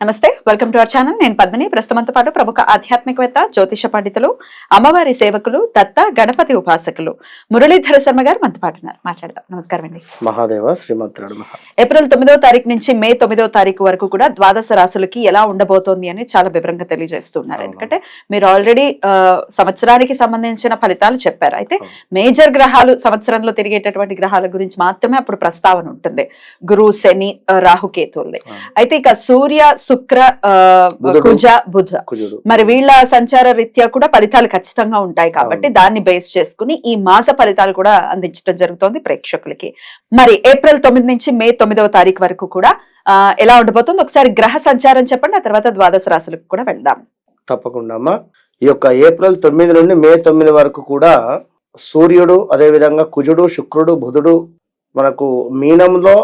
నమస్తే welcome to our channel. నేను పద్మిని. ప్రస్తుతంతో పాటు ప్రముఖ ఆధ్యాత్మికవేత్త జ్యోతిష పండితులు అమ్మవారి సేవకులు దత్త గణపతి ఉపాసకులు మురళీధర శర్మ గారు మనతో పాటు ఉన్నారు. మాట్లాడదాం. నమస్కారం అండి. మహాదేవ శ్రీమంతుడు ఏప్రిల్ తొమ్మిదో తారీఖు నుంచి మే తొమ్మిదో తారీఖు వరకు కూడా ద్వాదశ రాశులకి ఎలా ఉండబోతోంది అని చాలా వివరంగా తెలియజేస్తున్నారు. ఎందుకంటే మీరు ఆల్రెడీ సంవత్సరానికి సంబంధించిన ఫలితాలు చెప్పారు. అయితే. మేజర్ గ్రహాలు సంవత్సరంలో తిరిగేటటువంటి గ్రహాల గురించి మాత్రమే అప్పుడు ప్రస్తావన ఉంటుంది. గురు శని ఆ, రాహు కేతువులది అయితే ఇక సూర్య శుక్ర. కుజ బుధ. మరి వీళ్ళ సంచార రీత్యా కూడా ఫలితాలు ఖచ్చితంగా ఉంటాయి కాబట్టి. దాన్ని బేస్ చేసుకుని ఈ మాస ఫలితాలు కూడా అందించడం జరుగుతోంది ప్రేక్షకులకి. మరి ఏప్రిల్ తొమ్మిది నుంచి మే తొమ్మిదవ తారీఖు వరకు కూడా ఎలా ఉండబోతుంది? ఒకసారి గ్రహ సంచారం చెప్పండి ఆ తర్వాత ద్వాదశ రాశులకు కూడా వెళ్దాం. తప్పకుండా అమ్మా. ఈ యొక్క ఏప్రిల్ తొమ్మిది నుండి మే తొమ్మిది వరకు కూడా సూర్యుడు అదే విధంగా కుజుడు శుక్రుడు బుధుడు మనకు మీనంలో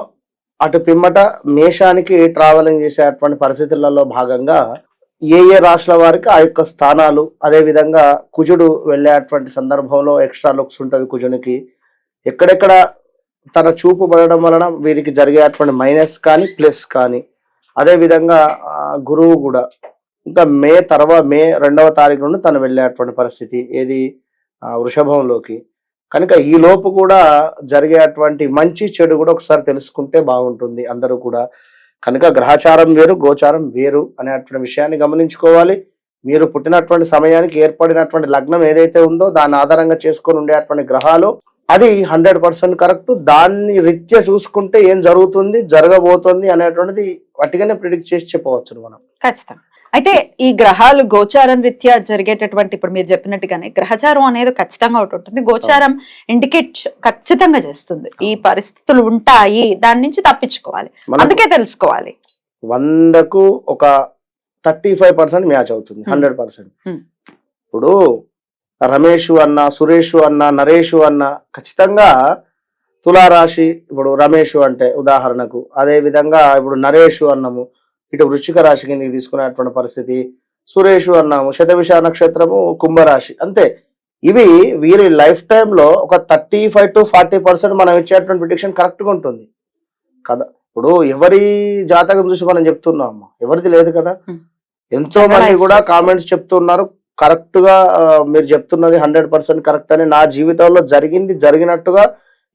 అటు పిమ్మట మేషానికి ట్రావెలింగ్ చేసేటువంటి పరిస్థితులలో భాగంగా ఏ ఏ రాష్ట్రాల వారికి ఆ యొక్క స్థానాలు అదేవిధంగా కుజుడు వెళ్ళేటువంటి సందర్భంలో ఎక్స్ట్రా లుక్స్ ఉంటుంది కుజునికి. ఎక్కడెక్కడ తన చూపు పడడం వలన వీరికి జరిగేటువంటి మైనస్ కానీ ప్లస్ కానీ. అదేవిధంగా గురువు కూడా. ఇంకా మే తర్వాత మే రెండవ తారీఖు నుండి తను వెళ్ళేటువంటి పరిస్థితి ఏది? వృషభంలోకి. కనుక ఈ లోపు కూడా జరిగేటువంటి మంచి చెడు కూడా ఒకసారి తెలుసుకుంటే బాగుంటుంది. అందరూ కూడా కనుక గ్రహచారం వేరు గోచారం వేరు అనేటువంటి విషయాన్ని గమనించుకోవాలి. మీరు పుట్టినటువంటి సమయానికి ఏర్పడినటువంటి లగ్నం ఏదైతే ఉందో దాని ఆధారంగా చేసుకొని ఉండేటువంటి గ్రహాలు అది హండ్రెడ్ పర్సెంట్ కరెక్ట్. దాన్ని రీత్యా చూసుకుంటే ఏం జరుగుతుంది జరగబోతుంది అనేటువంటిది వట్టిగానే ప్రిడిక్ట్ చేసి చెప్పవచ్చు మనం. ఖచ్చితంగా. అయితే ఈ గ్రహాలు గోచారం రీత్యా జరిగేటటువంటి ఇప్పుడు మీరు చెప్పినట్టుగానే గ్రహచారం అనేది ఖచ్చితంగా ఒకటి ఉంటుంది. గోచారం ఇండికేట్ ఖచ్చితంగా చేస్తుంది. ఈ పరిస్థితులు ఉంటాయి. దాని నుంచి తప్పించుకోవాలి. అందుకే తెలుసుకోవాలి. వందకు ఒక థర్టీ ఫైవ్ పర్సెంట్ మ్యాచ్ అవుతుంది. Hundred percent. ఇప్పుడు రమేష్ అన్న సురేష్ అన్న నరేష్ అన్న ఖచ్చితంగా తులారాశి ఇప్పుడు రమేష్ అంటే ఉదాహరణకు అదే విధంగా ఇప్పుడు నరేష్ అన్నము ఇటు వృశ్చిక రాశి కిందకి తీసుకునేటువంటి పరిస్థితి సురేష్ అన్నాము శతవిష నక్షత్రము కుంభరాశి అంతే ఇవి వీరి లైఫ్ టైంలో ఒక thirty five to forty percent మనం ఇచ్చేటువంటి ప్రిడిక్షన్ కరెక్ట్గా ఉంటుంది కదా ఇప్పుడు ఎవరి జాతకం చూసి మనం చెప్తున్నాం ఎవరిది లేదు కదా. ఎంతో మంది కూడా. కామెంట్స్ చెప్తున్నారు కరెక్ట్గా మీరు చెప్తున్నది హండ్రెడ్ పర్సెంట్ కరెక్ట్ అని నా జీవితంలో జరిగింది జరిగినట్టుగా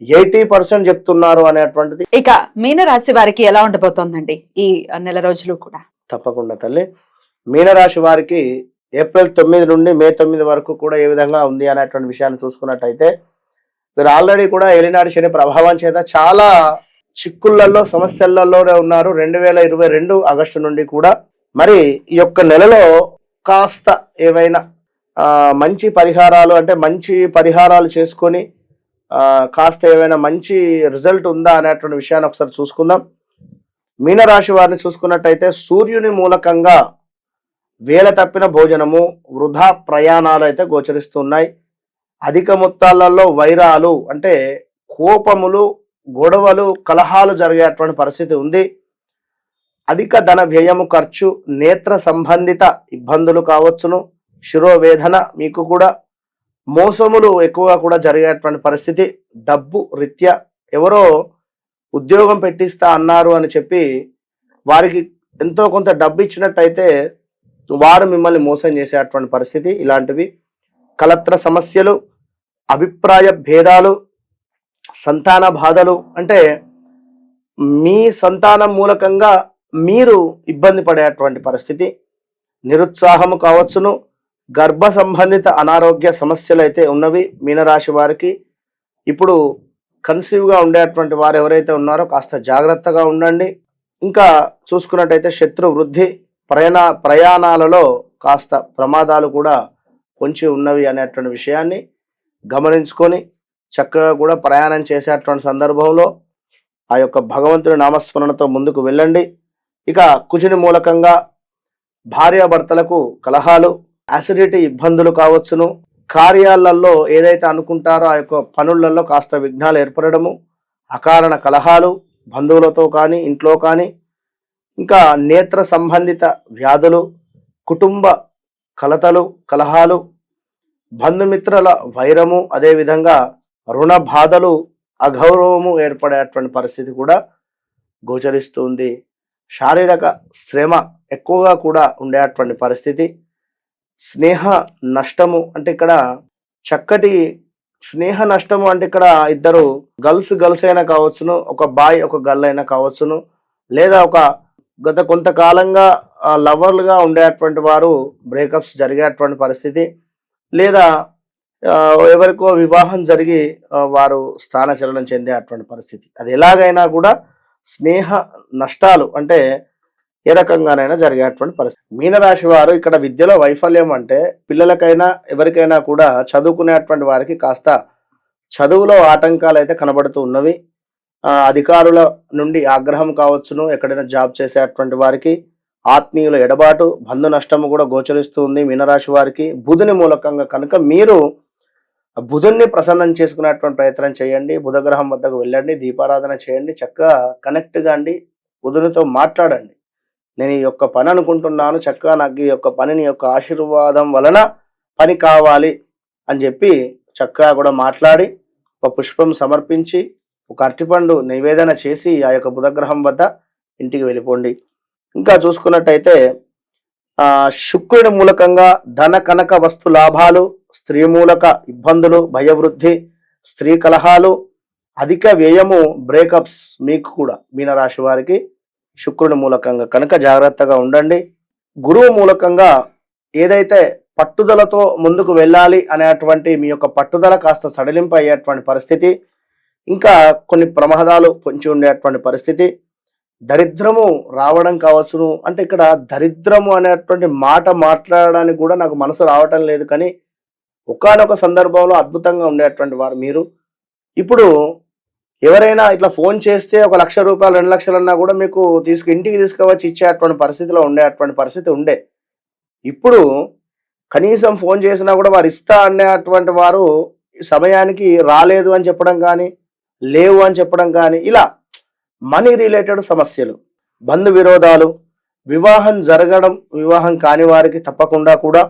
ఎయిటీ పర్సెంట్ చెప్తున్నారు అనేటువంటిది ఇక మీన రాశి వారికి ఎలా ఉండబోతోందండి ఈ నెల రోజులు కూడా? తప్పకుండా తల్లి. మీనరాశి వారికి ఏప్రిల్ తొమ్మిది నుండి మే తొమ్మిది వరకు కూడా ఏ విధంగా ఉంది అనేటువంటి విషయాన్ని చూసుకున్నట్టయితే మీరు ఆల్రెడీ కూడా ఏలినాడు శని ప్రభావం చేత చాలా చిక్కులలో సమస్యలలోనే ఉన్నారు. రెండు వేల ఇరవై రెండు ఆగస్టు నుండి కూడా. మరి ఈ యొక్క నెలలో కాస్త ఏవైనా మంచి పరిహారాలు అంటే మంచి పరిహారాలు చేసుకొని కాస్త ఏవైనా మంచి రిజల్ట్ ఉందా అనేటువంటి విషయాన్ని ఒకసారి చూసుకుందాం. మీనరాశి వారిని చూసుకున్నట్టయితే సూర్యుని మూలకంగా వేల తప్పిన భోజనము వృధా ప్రయాణాలు అయితే గోచరిస్తున్నాయి. అధిక మొత్తాలలో వైరాలు అంటే కోపములు గొడవలు కలహాలు జరిగేటువంటి పరిస్థితి ఉంది. అధిక ధన వ్యయము ఖర్చు నేత్ర సంబంధిత ఇబ్బందులు కావచ్చును. శిరోవేదన మీకు కూడా మోసములు ఎక్కువగా కూడా జరిగేటువంటి పరిస్థితి. డబ్బు రీత్యా ఎవరో ఉద్యోగం పెట్టిస్తా అన్నారు అని చెప్పి వారికి ఎంతో కొంత డబ్బు ఇచ్చినట్టయితే వారు మిమ్మల్ని మోసం చేసేటువంటి పరిస్థితి ఇలాంటివి. కలత్ర సమస్యలు అభిప్రాయ భేదాలు సంతాన బాధలు అంటే మీ సంతానం మూలకంగా మీరు ఇబ్బంది పడేటువంటి పరిస్థితి. నిరుత్సాహము కావచ్చును. గర్భ సంబంధిత అనారోగ్య సమస్యలు అయితే ఉన్నవి మీనరాశి వారికి. ఇప్పుడు కన్సీవ్గా ఉండేటువంటి వారు ఎవరైతే ఉన్నారో కాస్త జాగ్రత్తగా ఉండండి. ఇంకా చూసుకున్నట్టయితే శత్రు వృద్ధి ప్రయాణ ప్రయాణాలలో కాస్త ప్రమాదాలు కూడా పొంచి ఉన్నవి అనేటువంటి విషయాన్ని గమనించుకొని చక్కగా కూడా ప్రయాణం చేసేటువంటి సందర్భంలో ఆ యొక్క భగవంతుని నామస్మరణతో ముందుకు వెళ్ళండి. ఇక కుజుని మూలకంగా భార్యాభర్తలకు కలహాలు అసిడిటీ ఇబ్బందులు కావచ్చును. కార్యాలలో ఏదైతే అనుకుంటారో ఆ యొక్క పనులలో కాస్త విఘ్నాలు ఏర్పడము అకారణ కలహాలు బంధువులతో కానీ ఇంట్లో కానీ ఇంకా నేత్ర సంబంధిత వ్యాధులు కుటుంబ కలతలు కలహాలు బంధుమిత్రుల వైరము అదేవిధంగా రుణ బాధలు అగౌరవము ఏర్పడేటువంటి పరిస్థితి కూడా గోచరిస్తుంది శారీరక శ్రమ ఎక్కువగా కూడా ఉండేటువంటి పరిస్థితి. స్నేహ నష్టము అంటే ఇక్కడ చక్కటి స్నేహ నష్టము అంటే ఇక్కడ ఇద్దరు గర్ల్స్ గర్ల్స్ అయినా కావచ్చును ఒక బాయ్ ఒక గర్ల్ అయినా కావచ్చును. లేదా ఒక గత కొంతకాలంగా లవర్లుగా ఉండేటువంటి వారు బ్రేకప్స్ జరిగేటువంటి పరిస్థితి. లేదా ఎవరికో వివాహం జరిగి వారు స్థానచలనం చెందేటువంటి పరిస్థితి. అది ఎలాగైనా కూడా స్నేహ నష్టాలు అంటే ఏ రకంగానైనా జరిగేటువంటి పరిస్థితి. మీనరాశి వారు ఇక్కడ విద్యలో వైఫల్యం అంటే పిల్లలకైనా ఎవరికైనా కూడా చదువుకునేటువంటి వారికి కాస్త చదువులో ఆటంకాలు అయితే కనబడుతూ ఉన్నవి. అధికారుల నుండి ఆగ్రహం కావచ్చును ఎక్కడైనా జాబ్ చేసేటువంటి వారికి. ఆత్మీయుల ఎడబాటు బంధు నష్టము కూడా గోచరిస్తూ ఉంది మీనరాశి వారికి. బుధుని మూలకంగా కనుక మీరు బుధుణ్ణి ప్రసన్నం చేసుకునేటువంటి ప్రయత్నం చేయండి బుధగ్రహం వద్దకు వెళ్ళండి దీపారాధన చేయండి చక్కగా కనెక్ట్ అండి బుధునితో మాట్లాడండి. నేను ఈ యొక్క పని అనుకుంటున్నాను. చక్కగా నాకు ఈ యొక్క పనిని యొక్క ఆశీర్వాదం వలన పని కావాలి అని చెప్పి చక్కగా కూడా మాట్లాడి ఒక పుష్పం సమర్పించి ఒక అరటిపండు నివేదన చేసి ఆ యొక్క బుధగ్రహం వద్ద ఇంటికి వెళ్ళిపోండి. ఇంకా చూసుకున్నట్టయితే శుక్రుడి మూలకంగా ధన కనక వస్తు లాభాలు స్త్రీ మూలక ఇబ్బందులు భయవృద్ధి స్త్రీ కలహాలు అధిక వ్యయము బ్రేకప్స్ మీకు కూడా మీనరాశి వారికి శుక్రుని మూలకంగా. కనుక జాగ్రత్తగా ఉండండి. గురువు మూలకంగా ఏదైతే పట్టుదలతో ముందుకు వెళ్ళాలి అనేటువంటి మీ యొక్క పట్టుదల కాస్త సడలింపు అయ్యేటువంటి పరిస్థితి ఇంకా కొన్ని ప్రమాదాలు పొంచి ఉండేటువంటి పరిస్థితి దరిద్రము రావడం కావచ్చును. అంటే ఇక్కడ దరిద్రము అనేటువంటి మాట మాట్లాడడానికి కూడా నాకు మనసు రావటం లేదు కానీ ఒకానొక సందర్భంలో అద్భుతంగా ఉండేటువంటి వారు మీరు. ఇప్పుడు ఎవరైనా ఇట్లా ఫోన్ చేస్తే ఒక లక్ష రూపాయలు రెండు లక్షలు అన్నా కూడా మీకు తీసుకు ఇంటికి తీసుకువచ్చి ఇచ్చేటువంటి పరిస్థితిలో ఉండే అటువంటి పరిస్థితి ఉండే. ఇప్పుడు కనీసం ఫోన్ చేసినా కూడా వారు ఇస్తా అనేటువంటి వారు సమయానికి రాలేదు అని చెప్పడం కానీ లేవు అని చెప్పడం కానీ ఇలా మనీ రిలేటెడ్ సమస్యలు బంధు విరోధాలు వివాహం జరగడం వివాహం కాని వారికి తప్పకుండా కూడా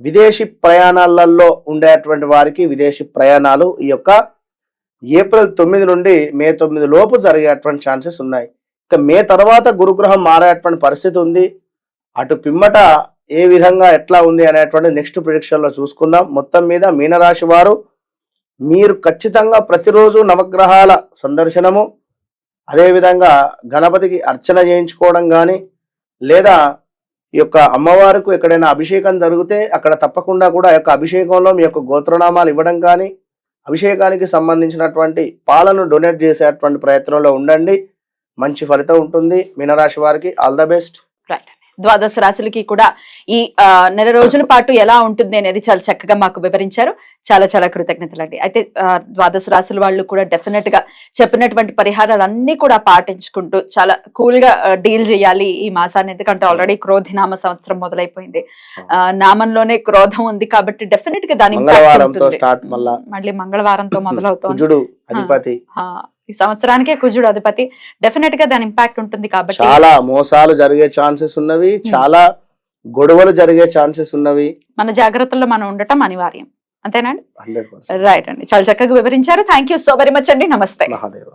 విదేశీ ప్రయాణాలలో ఉండేటువంటి వారికి విదేశీ ప్రయాణాలు ఈ యొక్క ఏప్రిల్ తొమ్మిది నుండి మే తొమ్మిది లోపు జరిగేటువంటి ఛాన్సెస్ ఉన్నాయి. ఇక మే తర్వాత గురుగ్రహం మారేటువంటి పరిస్థితి ఉంది. అటు పిమ్మట ఏ విధంగా ఎట్లా ఉంది అనేటువంటి నెక్స్ట్ ప్రిడిక్షన్లో చూసుకుందాం. మొత్తం మీద మీనరాశి వారు మీరు ఖచ్చితంగా ప్రతిరోజు నవగ్రహాల సందర్శనము అదేవిధంగా గణపతికి అర్చన చేయించుకోవడం కానీ లేదా ఈ యొక్క అమ్మవారికి ఎక్కడైనా అభిషేకం జరిగితే అక్కడ తప్పకుండా కూడా ఆ యొక్క అభిషేకంలో మీ యొక్క గోత్రనామాలు ఇవ్వడం కానీ అభిషేకానికి సంబంధించినటువంటి పాలను డొనేట్ చేసేటువంటి ప్రయత్నంలో ఉండండి. మంచి ఫలితం ఉంటుంది. మీనరాశి వారికి ఆల్ ద బెస్ట్. ద్వాదశ రాశులకి కూడా ఈ నెల రోజుల పాటు ఎలా ఉంటుంది అనేది చాలా చక్కగా మాకు వివరించారు. చాలా చాలా కృతజ్ఞతలు అండి. అయితే ద్వాదశ రాశుల వాళ్ళు కూడా డెఫినెట్గా చెప్పినటువంటి పరిహారాలు అన్ని కూడా పాటించుకుంటూ చాలా కూల్గా డీల్ చేయాలి ఈ మాసాన్ని. ఎందుకంటే ఆల్రెడీ క్రోధి నామ సంవత్సరం మొదలైపోయింది. ఆ, నామంలోనే క్రోధం ఉంది కాబట్టి డెఫినెట్గా దాని మళ్ళా. మంగళవారంతో మొదలవుతుంది. అధిపతి. ఈ సంవత్సరానికే కుజుడు అధిపతి. డెఫినెట్గా దాని ఇంపాక్ట్ ఉంటుంది కాబట్టి చాలా మోసాలు జరిగే ఛాన్సెస్ ఉన్నవి చాలా గొడవలు జరిగే ఛాన్సెస్ ఉన్నవి. మన జాగ్రత్తల్లో మనం ఉండటం అనివార్యం. అంతేనండి రైట్ అండి. చాలా చక్కగా వివరించారు. Thank you so very much అండి. నమస్తే. మహాదేవ.